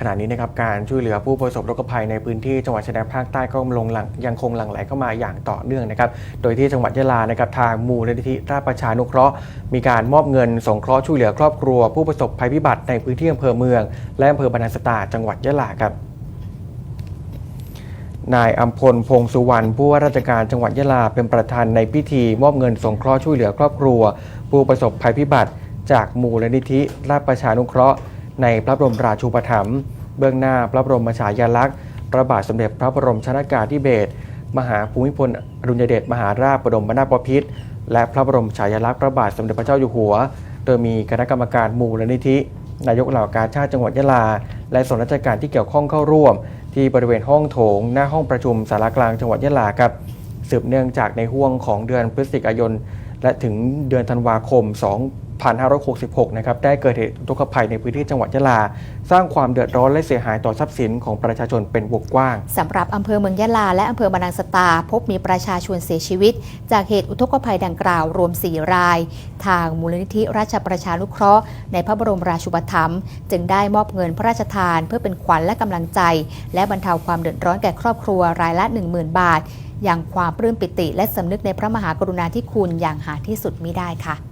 ขณะนี้นะครับการช่วยเหลือผู้ประสบอุทกภัยในพื้นที่จังหวัดชายแดนภาคใต้ก็ลงหลังยังคงหลั่งไหลเข้ามาอย่างต่อเนื่องนะครับ โดยที่จังหวัดยะลานะครับทางมูลนิธิราชประชานุเคราะห์ มีการมอบเงินสงเคราะห์ช่วยเหลือครอบครัว ผู้ประสบภัยพิบัติในพื้นที่อำเภอเมือง และอำเภอบรรนัสตาจังหวัดยะลาครับนายอัมพลพงสุวรรณผู้ว่าราชการจังหวัดยะลาเป็นประธานในพิธี มอบเงินสงเคราะห์ช่วยเหลือครอบครัว ผู้ประสบภัยพิบัติ จากมูลนิธิราชประชานุเคราะห์ ในพระบรมราชูปถัมภ์เบื้องหน้าพระบรมฉายาลักษณ์พระบาทสมเด็จพระบรมชนากาธิเบศรมหาภูมิพลอดุลยเดชมหาราชบรมนาถบพิตรและพระบรมฉายาลักษณ์พระบาทสมเด็จพระเจ้าอยู่หัว โดยมีคณะกรรมการมูลนิธิ นายกเหล่ากาชาติจังหวัดยะลา และส่วนราชการที่เกี่ยวข้องเข้าร่วม ที่บริเวณห้องโถง หน้าห้องประชุมสารกลางจังหวัดยะลาครับสืบเนื่องจากในห่วงของเดือนพฤศจิกายน และถึงเดือนธันวาคม 2566 นะครับ ได้เกิดเหตุอุทกภัยในพื้นที่จังหวัดยะลา สร้างความเดือดร้อนและเสียหายต่อทรัพย์สินของประชาชนเป็นวงกว้าง สำหรับอำเภอเมืองยะลา และอำเภอบานังสตา พบมีประชาชนเสียชีวิต จากเหตุอุทกภัยดังกล่าวรวม 4 ราย ทางมูลนิธิราชประชานุเคราะห์ ในพระบรมราชูปถัมภ์จึงได้มอบเงินพระราชทาน เพื่อเป็นขวัญและกำลังใจ และบรรเทาความเดือดร้อนแก่ครอบครัวรายละ 10,000 บาทอย่างความปลื้มปิติและสำนึกในพระมหากรุณาธิคุณอย่างหาที่สุดมิได้ค่ะ